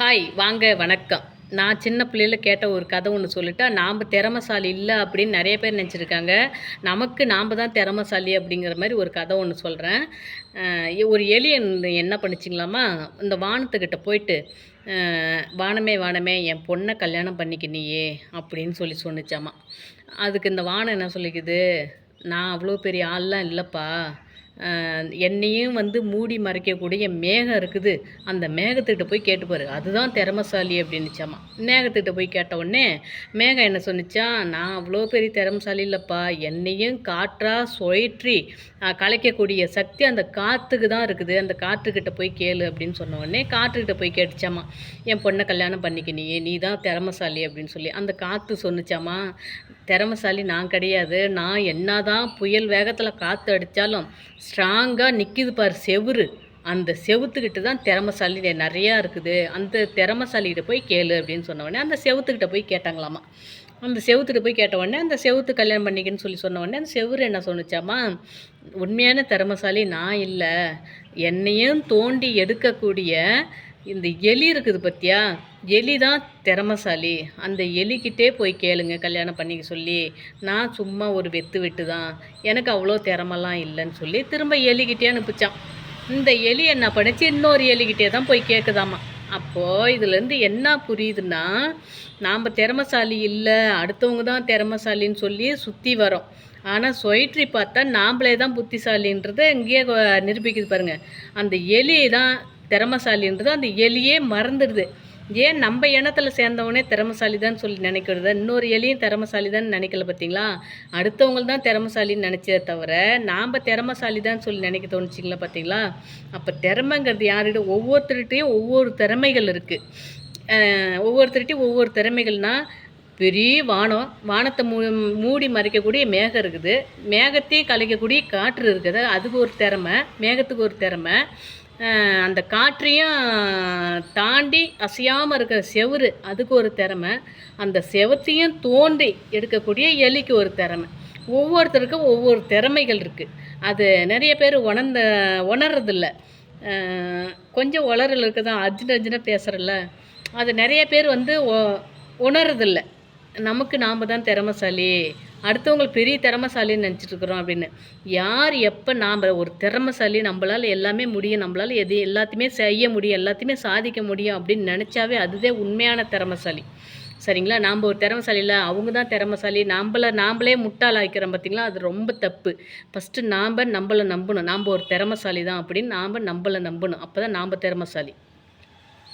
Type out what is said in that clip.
Hi வாங்க வணக்கம். நான் சின்ன பிள்ளையில கேட்ட ஒரு கதை ஒன்று சொல்லிட்டா நாம் திறமசாலி இல்லை அப்படின்னு நிறைய பேர் நினச்சிருக்காங்க. நமக்கு நாம் தான் திறமசாலி அப்படிங்கிற மாதிரி ஒரு கதை ஒன்று சொல்கிறேன் ஒரு எலி என்ன- பண்ணிச்சிங்களாமா இந்த வானத்துக்கிட்ட போயிட்டு வானமே வானமே என் பொண்ணை கல்யாணம் பண்ணிக்கினியே அப்படின்னு சொல்லி சொன்னிச்சாமா. அதுக்கு இந்த வானம் என்ன சொல்லிக்குது நான் அவ்வளோ பெரிய ஆள்லாம் இல்லைப்பா என்னையும் வந்து மூடி மறைக்கக்கூடிய மேகம் இருக்குது. அந்த மேகத்துக்கிட்ட போய் கேட்டு பாரு. அதுதான் திறமசாலி அப்படின்னுச்சாமா. மேகத்துக்கிட்ட போய் கேட்ட உடனே மேகம் என்ன சொன்னிச்சா? நான் அவ்வளோ பெரிய திறமசாலி இல்லைப்பா. என்னையும் காற்றாக சுழற்றி கலைக்கக்கூடிய சக்தி அந்த காற்றுக்கு தான் இருக்குது. அந்த காற்றுக்கிட்ட போய் கேளு அப்படின்னு சொன்ன உடனே காற்றுக்கிட்ட போய் கேட்டுச்சாமா. என் பொண்ணை கல்யாணம் பண்ணிக்கினியே. நீ தான் திறமசாலி அப்படின்னு சொல்லி அந்த காற்று சொன்னிச்சாமா? திறமசாலி நான் கிடையாது. நான் என்ன தான் புயல் வேகத்தில் காற்று அடித்தாலும் ஸ்ட்ராங்காக நிற்கிது பார் செவுரு அந்த செவுத்துக்கிட்டு தான் திறமசாலி நிறையா இருக்குது. அந்த திறமசாலிகிட்ட போய் கேளு அப்படின்னு சொன்ன உடனே அந்த செவுத்துக்கிட்ட போய் கேட்டாங்களாமா. அந்த செவுத்துக்கிட்ட போய் கேட்ட உடனே அந்த செவுத்து கல்யாணம் பண்ணிக்கன்னு சொல்லி சொன்ன உடனே அந்த செவுரு என்ன சொன்னுச்சாமா உண்மையான திறமசாலி நான் இல்லை. என்னையும் தோண்டி எடுக்கக்கூடிய இந்த எலி இருக்குது பத்தியா? எலி தான் திறமசாலி. அந்த எலிக்கிட்டே போய் கேளுங்க கல்யாணம் பண்ணிக்க சொல்லி. நான் சும்மா ஒரு வெத்து வெட்டு தான் எனக்கு அவ்வளோ திறமெல்லாம் இல்லைன்னு சொல்லி திரும்ப எலிக்கிட்டே அனுப்பிச்சான். இந்த எலி என்ன பண்ணுச்சு இன்னொரு எலிக்கிட்டே தான் போய் கேட்குதாமா அப்போது இதுலேருந்து என்ன புரியுதுன்னா நாம் திறமசாலி இல்லை அடுத்தவங்க தான் திறமசாலின்னு சொல்லி சுற்றி வரோம். ஆனால் சொயிட்ரி பார்த்தா நாம்ளே தான் புத்திசாலின்றதை இங்கேயே நிரூபிக்குது பாருங்கள் அந்த எலி தான் திறமசாலின்றது அந்த எலியே மறந்துடுது. ஏன் நம்ம இனத்தில் சேர்ந்தவனே திறமசாலி தான் சொல்லி நினைக்கிறத? இன்னொரு எலியும் திறமசாலி தான் நினைக்கல பார்த்தீங்களா அடுத்தவங்க தான் திறமசாலின்னு நினச்சதே தவிர நாம் திறமசாலி தான் சொல்லி நினைக்க தோணுச்சிங்களா பார்த்தீங்களா அப்போ திறமைங்கிறது யார்கிட்ட? ஒவ்வொருத்தர்கிட்டையும் ஒவ்வொரு திறமைகள் இருக்குது ஒவ்வொருத்தர்கிட்டையும் ஒவ்வொரு திறமைகள்னா பெரிய வானம். வானத்தை மூ மூடி மறைக்கக்கூடிய மேகம் இருக்குது. மேகத்தையும் கலைக்கக்கூடிய காற்று இருக்குது. அதுக்கு ஒரு திறமை மேகத்துக்கு ஒரு திறமை. அந்த காற்றையும் தாண்டி அசையாமல் இருக்கிற செவுரு அதுக்கு ஒரு திறமை. அந்த செவத்தையும் தோண்டி எடுக்கக்கூடிய எலிக்கு ஒரு திறமை. ஒவ்வொருத்தருக்கும் ஒவ்வொரு திறமைகள் இருக்குது அது நிறைய பேர் உணர்ந்த உணர்றதில்ல. கொஞ்சம் உளறல் இருக்குது தான் அர்ஜுன் அர்ஜுனாக பேசுகிறல்ல அது நிறைய பேர் வந்து உணர்றதில்லை உணர்றதில்ல. நமக்கு நாம் தான் திறமசாலி. அடுத்தவங்க பெரிய திறமசாலின்னு நினச்சிட்டு இருக்கிறோம் அப்படின்னு. யார் எப்போ நாம் ஒரு திறமசாலி நம்மளால் எல்லாமே முடியும் நம்மளால் எது எல்லாத்தையுமே செய்ய முடியும் எல்லாத்தையுமே சாதிக்க முடியும் அப்படின்னு நினச்சாவே அதுவே உண்மையான திறமசாலி. சரிங்களா? நாம் ஒரு திறமசாலி இல்லை அவங்க தான் திறமசாலி. நாம்பளை நாம்பளே முட்டாளாக்கிறோம் பார்த்திங்களா அது ரொம்ப தப்பு. ஃபஸ்ட்டு நாம் நம்மளை நம்பணும். நாம் ஒரு திறமசாலி தான் அப்படின்னு நாம் நம்மளை நம்பணும். அப்போ தான் நாம் திறமசாலி.